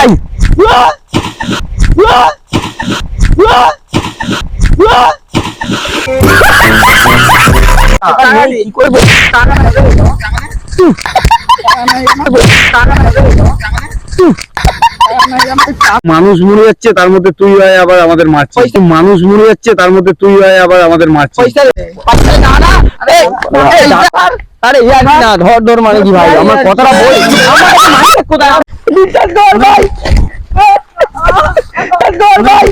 ভাই কি করব মানুষ মরে যাচ্ছে তার মধ্যে তুই হয় আবার আমাদের মারছিস মানুষ মরে যাচ্ছে তার মধ্যে তুই হয় আবার আমাদের মারছিস না আরে ধর ধর মানে কি ভাই আমার কথাটা বল বিচার ধর ভাই। ধর ভাই।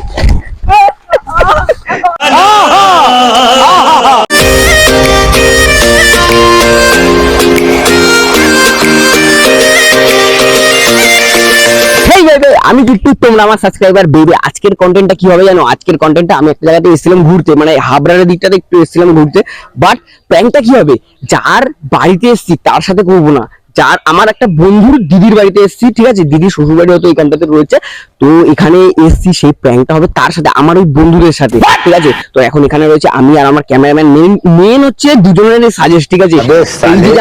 আমি কিন্তু তোমরা আমার সাবস্ক্রাইবার বেবে আজকের কন্টেন্টটা কি হবে জানো? আজকের কন্টেন্টটা আমি একটা জায়গাতে এসেছিলাম ঘুরতে মানে হাবড়ার দিকটাতে একটু এসেছিলাম ঘুরতে বাট প্র্যাঙ্কটা কি হবে? যার বাড়িতে এসেছি, তার সাথে করব না। যার আমার একটা বন্ধুর দিদির বাড়িতে এসেছি, ঠিক আছে? দিদি শ্বশুর বাড়ি হয়তো এখানটাতে রয়েছে। তো এখানে এসেছি সেই প্র্যাঙ্কটা হবে তার সাথে আমার ওই বন্ধুদের সাথে ঠিক আছে? তো এখন এখানে রয়েছে আমি আর আমার ক্যামেরাম্যান মেন মেন হচ্ছে দুজনের সাজেস্ট ঠিক আছে?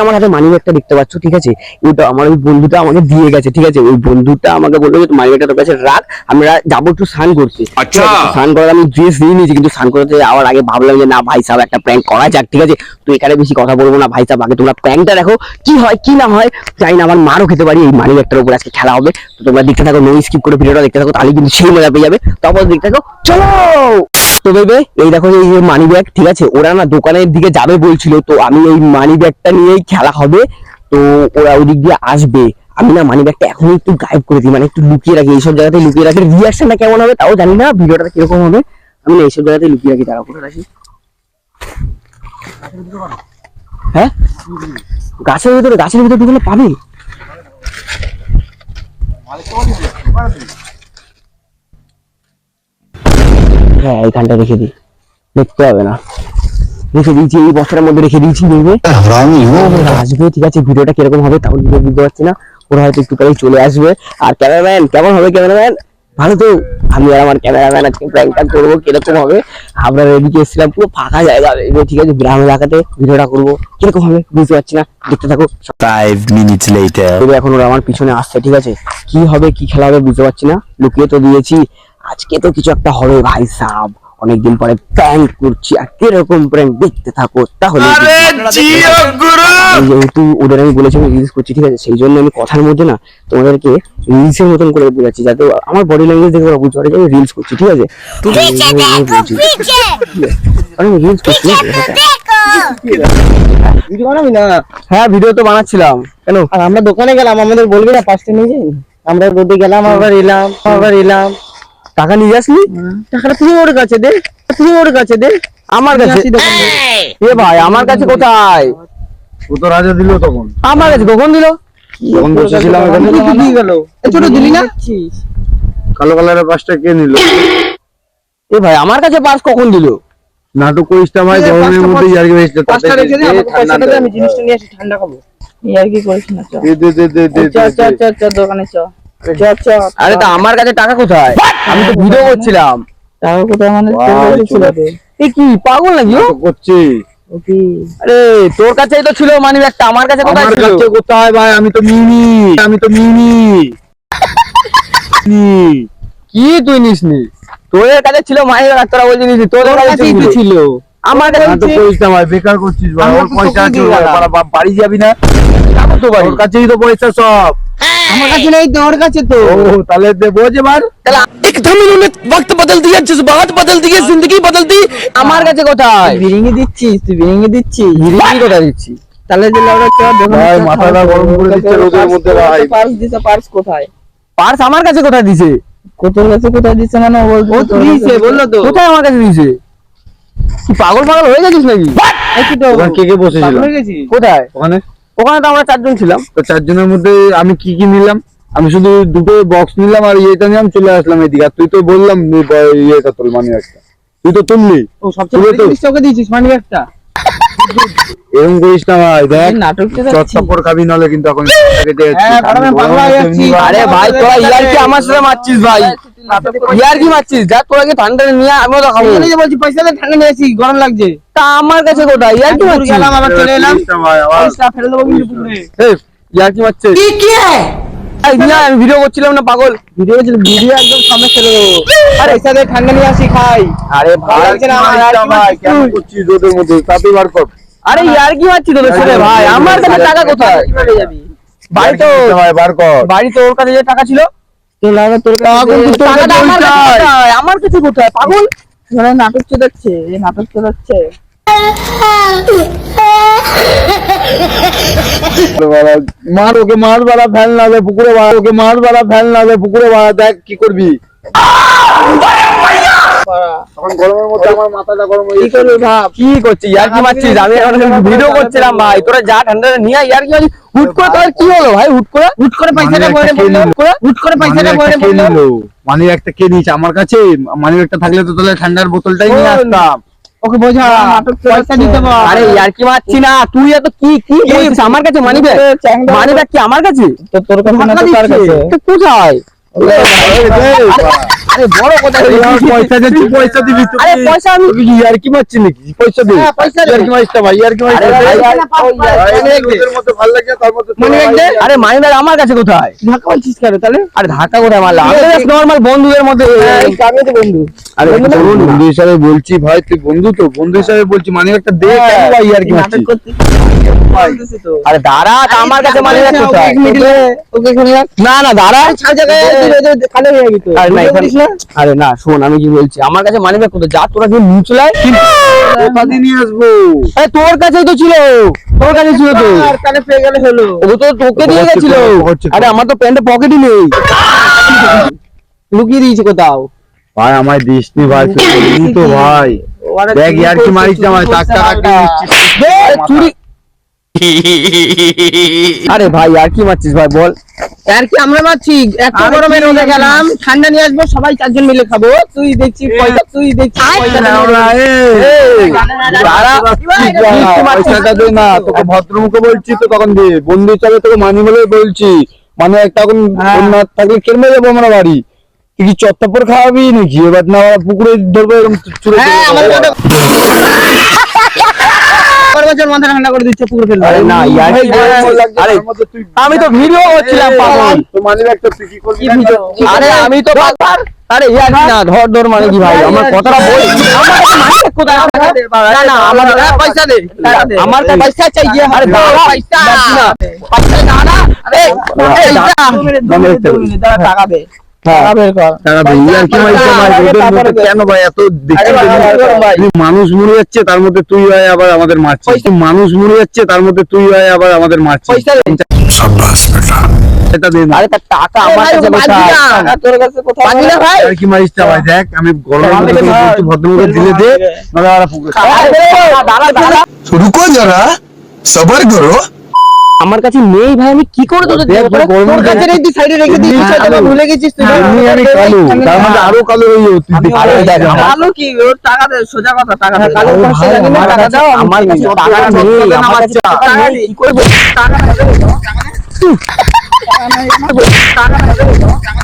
আমার হাতে মানি ব্যাগটা দেখতে পাচ্ছ ঠিক আছে? ওটা আমার ওই বন্ধুটা আমাকে দিয়ে গেছে ঠিক আছে? ওই বন্ধুটা আমাকে বলল যে মানি ব্যাগটা তোর কাছে রাখ আমরা যাব একটু স্নান করতে। আচ্ছা। স্নান করার আমি ড্রেস নিয়ে নিয়েছি কিন্তু স্নান করতে যাওয়ার আগে ভাবলাম যে না ভাই সাহেব একটা প্র্যাঙ্ক করা যাক ঠিক আছে? তো এখানে বেশি কথা বলব না ভাই সাহেব আগে তোমরা প্র্যাঙ্কটা দেখো কি হয় কি না হয় জানি না আমার মারও খেতে পারি এই মানি ব্যাগটার উপর আজকে খেলা হবে। তো তোমরা দেখতে থাকো নো স্কিপ করে ভিডিওটা দেখতে থাকো, তাহলে কিন্তু সেই মজা পেয়ে যাবে। তারপর দেখতে থাকো, চলো! তো ভেবে এই দেখো এই যে মানি ব্যাগ ঠিক আছে? ওরা না দোকানের দিকে যাবে বলছিল, তো আমি এই মানি ব্যাগটা নিয়েই খেলা হবে। তো ওরা ওই দিক দিয়ে আসবে। আমি না মানি ব্যাগটা এখন একটু গায়েব করে দিই মানে একটু লুকিয়ে রাখি। এইসব জায়গাতে লুকিয়ে রাখি। রিয়াকশনটা কেমন হবে তাও জানি না ভিডিওটা কীরকম হবে। আমি না এইসব জায়গাতে লুকিয়ে রাখি তারা করে রাখি। হ্যাঁ? গাছের ভিতরে গাছের ভিতরে ঢুকলে পাবে? হ্যাঁ এইখানটা রেখে দিই। দেখতে হবে না। রেখে দিয়েছি এই মধ্যে রেখে দিয়েছি আসবে ঠিক আছে? ভিডিওটা কীরকম হবে তাও নিজে বুঝতে পারছি না। ওরা হয়তো একটু পরেই চলে আসবে। আর ক্যামেরাম্যান কেমন হবে ক্যামেরাম্যান? ভালো তো। আমি আর আমার ক্যামেরাম্যান আজকে প্র্যাঙ্কটা করব কীরকম হবে? আমরা এদিকে এসেছিলাম পুরো ফাঁকা জায়গা। ঠিক আছে? গ্রাম এলাকাতে ভিডিওটা করব। কীরকম হবে? বুঝতে পারছি না। দেখতে থাকো। Minutes later. তবে এখন ওরা আমার পিছনে আসছে ঠিক আছে? কি হবে কি খেলা হবে বুঝতে পারছি না। লুকিয়ে তো দিয়েছি। আজকে তো কিছু একটা হবে ভাই সাব। অনেকদিন পরে প্যান্ট করছি আর কীরকম প্যান্ট দেখতে থাকো তাহলে যেহেতু ওদের আমি বলেছি আমি রিলস করছি ঠিক আছে? সেই জন্য আমি কথার মধ্যে না তোমাদেরকে রিলসের মতন করে বোঝাচ্ছি যাতে আমার বডি ল্যাঙ্গুয়েজ দেখে ওরা বুঝতে পারে আমি রিলস করছি ঠিক আছে? আমি রিলস করছি হ্যাঁ। না? হ্যাঁ ভিডিও তো বানাচ্ছিলাম। কেন? আর আমরা দোকানে গেলাম আমাদের বলবি না পাঁচটা নিয়ে যাই? আমরা রোদে গেলাম আবার এলাম আবার এলাম। টাকা নিয়ে আসলি? টাকাটা তুই ওর কাছে দে তুই ওর কাছে দে। আমার কাছে এ ভাই আমার কাছে কোথায়? ও তো রাজা দিল তখন। আমার কাছে কখন দিল? তখন বসেছিলাম এখানে। তুই দিয়ে গেল এ ছোট দিলি না? কালো কালারের পাঁচটা কে নিল? এ ভাই আমার কাছে পাস কখন দিল? নাটক করিস না ভাই গরমের মধ্যে ইয়ার্কি বেসতে পাঁচটা রেখে দে আমাকে পয়সাটা দে আমি জিনিসটা নিয়ে আসি ঠান্ডা খাব। এই আর কি করিস না চ দে দে দে দে। দে চ চ চ চ দোকানে চ চ চ। আরে তা আমার কাছে টাকা কোথায়? আমি তো ভিডিও করছিলাম। টাকা কোথায়? মানে তোর। তো এ কি পাগল নাকি ও? করছি। আরে তোর কাছেই তো ছিল মানি ব্যাগটা আমার কাছে কোথায় ছিল? কাছে কোথায় ভাই? আমি তো মিনি। আমি তো মিনি। কি তুই নিসনি? তোদের কাছে ছিল মানি ব্যাগ তোরা বলছিস তোর কাছে কাছেই তো ছিল। আমার কাছে করিস না ভাই বেকার করছিস ভাই। আমার পয়সা আছে বাড়ি যাবি না? তো বাড়ি। ওর কাছেই তো পয়সা সব। আমার কাছে নেই তোর কাছে তো ও তাহলে দে বোঝ এবার एकदम इन्होंने वक्त बदल दिया जज्बात बदल दिए जिंदगी बदल दी আমার কাছে কোথায় বিরিঙ্গি দিচ্ছিস তুই বিরিঙ্গি দিচ্ছিস বিরিয়ানি কোথায় দিচ্ছি তাহলে যে লাউডা চ দোকানে ভাই, চ, মাথাটা খাওয়া গরম করে দাওয়া দিচ্ছে করো, রোদের পার্স মধ্যে কোথায়? ভাই। পার্স দিছে পার্স কোথায় পার্স আমার কাছে কোথায় দিছে কোথার কাছে কোথায় দিচ্ছে মানে ও বলছে ও তো তোর দিয়েছে কাছে। বললো তো কোথায় আমার কাছে দিয়েছে কি পাগল পাগল হয়ে গেছিস নাকি এই কি তো ওখানে কে কে বসেছিল পাগল হয়ে গেছিস? কোথায় ওখানে ওখানে তো আমরা চারজন ছিলাম। তো চারজনের মধ্যে আমি কি কি নিলাম? আমি শুধু দুটো বক্স নিলাম আর ইয়েটা নিলাম চলে আসলাম এদিকে। আর তুই তো বললাম ইয়েটা তোর মানে একটা তুই তো তুললি। ও সবচেয়ে তুলে বড় জিনিসটা ওকে দিয়েছিস মানি একটা এরকম করিস না ভাই দেখ। চটচপর খাবি নলে কিন্তু এখন। হ্যাঁ। আরে ভাই তোরা ইয়ার কি আমার সাথে মারছিস ভাই। ইয়ার কি মারছিস যা তোরা কি ঠান্ডা নিয়ে আমিও তো খাব। বলছি পয়সা ঠান্ডা নিয়ে আসি গরম লাগছে। তা আমার কাছে কোথায়? ইয়ার কি গেলাম আবার চলে এলাম। পয়সা ফেলে দেবো কিন্তু পুকুরে। ইয়ার কি এই মিয়া, আমি ভিডিও করছিলাম না পাগল। ভিডিও ভিডিও একদম সামনে ছেড়ে দেবো। আর সাথে ঠান্ডা নিয়ে আসি খাই। আরে ভাই কেন করছিস? রোদের মধ্যে? তাতে বার কর। আরে ইয়ার কি মারছি তোদের সাথে ভাই? আমার কাছে টাকা কোথায়? বাড়ি তো ভাই বার কর। বাড়ি তো ওর কাছে যে টাকা ছিল আমার কাছে কোথায়? আমার কাছে কোথায় পাগল? নাটক চলাচ্ছে এই নাটক চলাচ্ছে। মার ওকে মার বাড়া ফ্যান লাগে পুকুরে বাড়া ওকে মার বাড়া ফ্যান লাগে পুকুরে বাড়া দেখ কি করবি। কি করছিস? ইয়ার কি মারছিস? আমি এখন ভিডিও করছিলাম ভাই। তোরা যা ঠান্ডা নিয়ে ইয়ার কি হুট করে তোর কি হলো ভাই? হুট করে? হুট করে পয়সাটা একটা কে হুট করে পয়সাটা একটা কে বলল মানি একটা কে নিয়েছে? আমার কাছে মানি একটা থাকলে তো তাহলে ঠান্ডার বোতলটাই নিয়ে আসতাম। ওকে বোঝা পয়সা দিতে বল আরে ইয়ার কি মারছি না? তুই এত কি কি বলছিস? আমার কাছে মানি ব্যাগ মানি ব্যাগ কি আমার কাছে? তোর কাছে না তো তার কাছে। তো কোথায়? আরে আমার আরে হ্যাঁ, আরে মানি আরে মানি কাছে কোথায় ধাক্কা বলছিস কেন তাহলে আরে ধাক্কা কোথায় বন্ধুদের মধ্যে বন্ধু আরে বন্ধু হিসাবে বলছি ভাই তুই বন্ধু তো বন্ধু হিসাবে বলছি মানে একটা দে কেন ভাই ইয়ার কি মারছিস করতে বলতেছি তো আরে দাঁড়া আমার কাছে মানি না না দাঁড়া গেছিস আরে না শোন আমি কি বলছি আমার কাছে মানি ব্যাগ কোথায়? যা তোরা কি নিয়ে চলে আয়। কোথা দিয়ে নিয়ে আসব? আরে তোর কাছেই তো ছিল। তোর কাছে ছিল তো। আর পেয়ে গেলে হলো। ও তো তোকে দিয়ে গেছিল। তো, হচ্ছে তো। আরে আমার তো প্যান্টে পকেটই নেই। লুকিয়ে দিয়েছি কোথাও। ভাই আমায় দিস নি ভাই তো ভাই। ওরা ইয়ার কি মারিস টাকা চুরি আরে ভাই আর কি মারছিস ভাই বল। আর কি আমরা মারছি? এত আর গরমে রোদে গেলাম ঠান্ডা নিয়ে আসব সবাই চারজন মিলে খাব। তুই দেখছি পয়সা তুই দেখছি পয়সাটা দে না তোকে ভদ্রমুখে বলছি তো তখন দে বন্ধু হিসাবে তোকে মানি বলে বলছি। মানে একটা এখন হ্যাঁ। না থাকলে কেমনে যাব আমরা বাড়ি। তুই কি চত্তাপর খাওয়াবি নাকি? এবার না পুকুরে ধরবো এরকম চুরে হ্যাঁ আমাদের ওটা পরের বছর মাথা ঠান্ডা করে দিচ্ছে পুকুর ফেলবে আরে না, ইয়ার আরে, আমি তো ভিডিও করছিলাম পাগল তো মানি একটা তুই করবি আরে আমি তো পাগল আরে ইয়ার না ধর ধর মানে কি ভাই আমার কথাটা বল আমার কাছে কোথায় না না আমার হ্যাঁ, পয়সা দে আমার কাছে পয়সা চাই গিয়ে আরে দাঁড়া, পয়সা। পয়সা দাঁড়া আরে দাঁড়া দাঁড়া, টাকা দে তুই মানুষ মরে যাচ্ছে তার মধ্যে তুই ভাই আবার আমাদের মারছিস মানুষ মরে যাচ্ছে তার মধ্যে তুই ভাই আবার আমাদের মারছিস আরে তার টাকা আমার কাছে নেই ভাই আমি কি করে তোদের কাছে রেখে সাইডে রেখে হ্যাঁ, দিই বিষয়টা ভুলে গেছিস তুই। আমি আমি কালো তার মানে আরও কালো হয়ে কালো কি? ওর টাকা দে সোজা কথা টাকা হ্যাঁ, কালো টাকা দাও আমার কাছে টাকা নেই আমার কাছে টাকা নেই। কি টাকা টাকা টাকা টাকা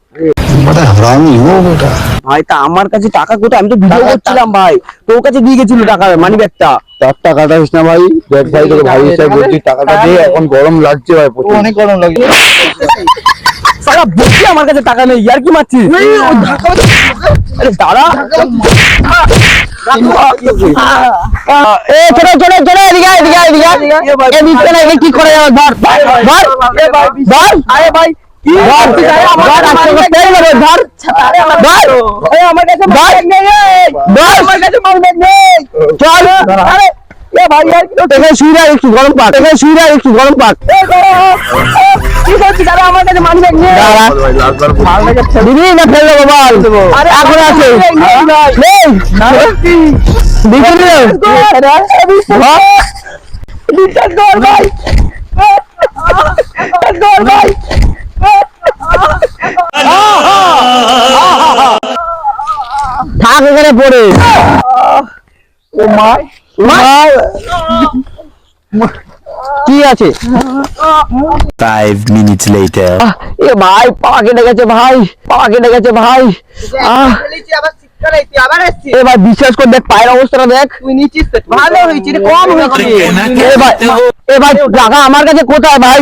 ভাই তা আমার কাছে টাকা কোথায়? আমি তো ভিডিও করছিলাম ভাই। তোর কাছে দিয়ে গেছিল টাকা মানি ব্যাগটা তার টাকাটা না ভাই দেখ ভাই তোকে ভাই হিসাবে বলছি টাকাটা দে এখন গরম লাগছে ভাই অনেক গরম লাগে সারা বলছি আমার কাছে টাকা নেই ইয়ার কি মারছিস? আরে দাঁড়া। করে যাবে ধর ধর ধর ধর ধর ধর ধর আমার কাছে এই। ধর আমার কাছে মাইক নেই চল আরে এ ভাই শুই রাখ একটু গরম পাক। শুই রাখ একটু গরম পাক। এ কি করছিস? দাঁড়া আমার কাছে মানি ব্যাগ নেই দাঁড়া দিবি না ফেল দেবো বল। আরে এখন আছে। নেই দিবি রে এখানে পড়ে। ও মা মা। কি কি আছে 5 মিনিট লেটার এ ভাই পা কেটে গেছে ভাই পা কেটে গেছে ভাই। আহ। আবার শীতকালে তুই আবার আসছিস। এ ভাই বিশ্বাস কর দেখ পায়ের অবস্থাটা দেখ। তুই নিচ্ছিস তো ভালো হয়েছে কম হয়েছে। এ ভাই এ ভাই টাকা আমার কাছে কোথায় ভাই?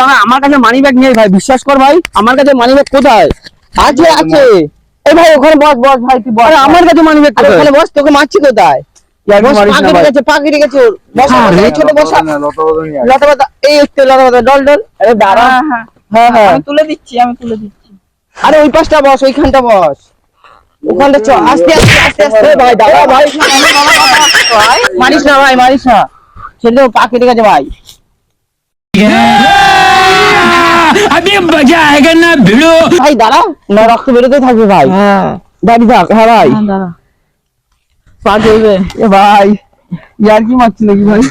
আমার- আমার কাছে মানি ব্যাগ নেই ভাই বিশ্বাস কর ভাই আমার কাছে মানি ব্যাগ কোথায়? আছে আছে। এ ভাই ওখানে বস বস ভাই তুই বস। আমার কাছে মানি ব্যাগ কোথায়? বস তোকে মারছি কোথায়? আরে ওই পাশটা বস ওইখানটা বস। ওখানটা আস্তে আস্তে আস্তে আস্তে। ভাই দাঁড়া ভাই। মারিস না ভাই মারিস না। ছেলে পাখি ঠিক আছে ভাই। ভাই দাঁড়া। না রক্ত বেরোতে থাকবে ভাই। হ্যাঁ। দাঁড়িয়ে থাক হ্যাঁ ভাই। হ্যাঁ, দাঁড়া। পা চলবে এ ভাই ইয়ার কি মারছি নাকি ভাই?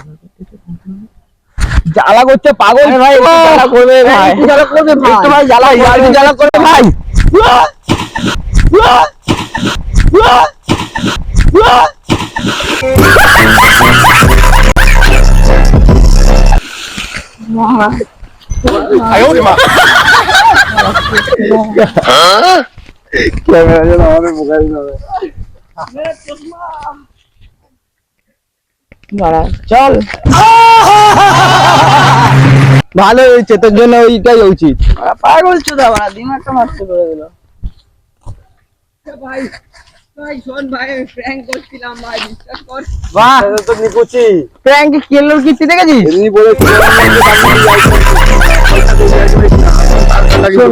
জ্বালা করছে পাগল। ভাই জ্বালা করবে ভাই। জ্বালা করবে ভাই। ভাই জ্বালা ইয়ার কি জ্বালা করবে ভাই। ক্যামেরা যেন আমাদের মোবাইল চল ভালো হয়েছে তোর জন্য ওইটাই উচিত পাগল চুদা দিমাগটা নষ্ট করে দিল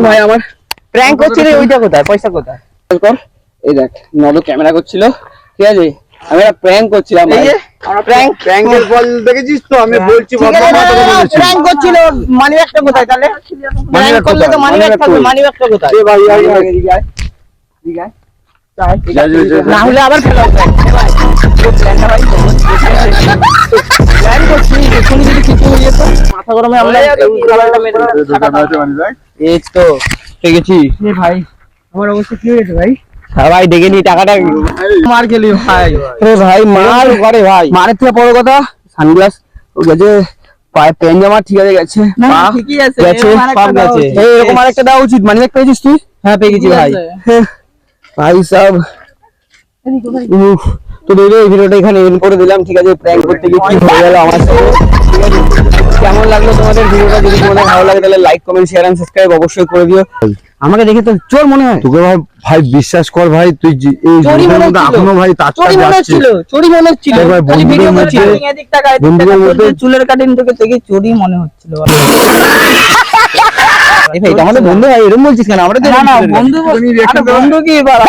ভাই আমার প্র্যাঙ্ক করছিলে ওইটা কোথায় পয়সা কোথায় কর এই দেখ নদ ক্যামেরা করছিল। ঠিক আছে? আমি একটা প্র্যাঙ্ক করছিলাম প্র্যাঙ্ক প্র্যাঙ্কের ফল দেখেছিস তো? আমি বলছি তোকে বলেছি প্র্যাঙ্ক করছিল মানি ব্যাগটা কোথায় তাহলে? প্র্যাঙ্ক করলে তো মানি ব্যাগ থাকবে মানি ব্যাগটা কোথায়? এ ভাই। না হলে আবার হবে। মাথা গরমে আমরা এই তো ভাই আমার অবস্থা কি হয়েছে ভাই? হ্যাঁ ভাই দেখে নি টাকাটা। মার খেলি ভাই। এ ভাই মার করে ভাই। মারের থেকে বড় কথা সানগ্লাস। ও গেছে পায়ে পেন জামা ঠিক আছে গেছে। না, ঠিকই আছে, গেছে এরকম দেওয়া গেছে। উচিত। এই এরকম আরেকটা দেওয়া উচিত মানে দেখ পেয়েছিস তুই? হ্যাঁ পেয়ে গেছি ভাই। হ্যাঁ। ভাই সব। উফ তো দেখলে এই ভিডিওটা এখানে এন্ড করে দিলাম ঠিক আছে প্র্যাঙ্ক করতে গিয়ে কি হয়ে গেল আমার সাথে? ঠিক আছে কেমন লাগল তোমাদের ভিডিওটা? যদি তোমাদের ভালো লাগে তাহলে like comment share and subscribe অবশ্যই করে দিও। আমাকে দেখে তো চোর মনে হয়। তোকে ভাই ভাই বিশ্বাস কর ভাই তুই এই মনে মধ্যে হচ্ছিল। এখনও ভাই চুরি মনে হচ্ছিল। চুরি মনে হচ্ছিল। ভাই, বন্ধুদের ভিডিও মধ্যে- এদিক টাকা এদিক বন্ধুদের মধ্যে- চুলের কাটিং তোকে দেখে চুরি মনে হচ্ছিল। এই ভাই এটা আমাদের বন্ধু ভাই এরকম বলছিস কেন? আমরা তো না না বন্ধু। বন্ধু কি বাড়া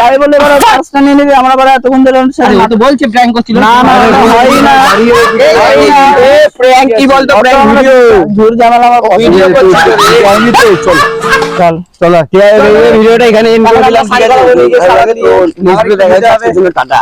তাই বলে এবার পাঁচটা নিয়ে নিবি আমরা বাড়া এতক্ষণ ধরে তো বলছে প্র্যাঙ্ক করছিল না, না, ভাই, না। এই, এই, এই, কি বলতো prank video? ঝুর আমার করছে। চল চল ভিডিওটা এখানে এন্ড করে দিলাম ঠিক আছে ভিডিও টাটা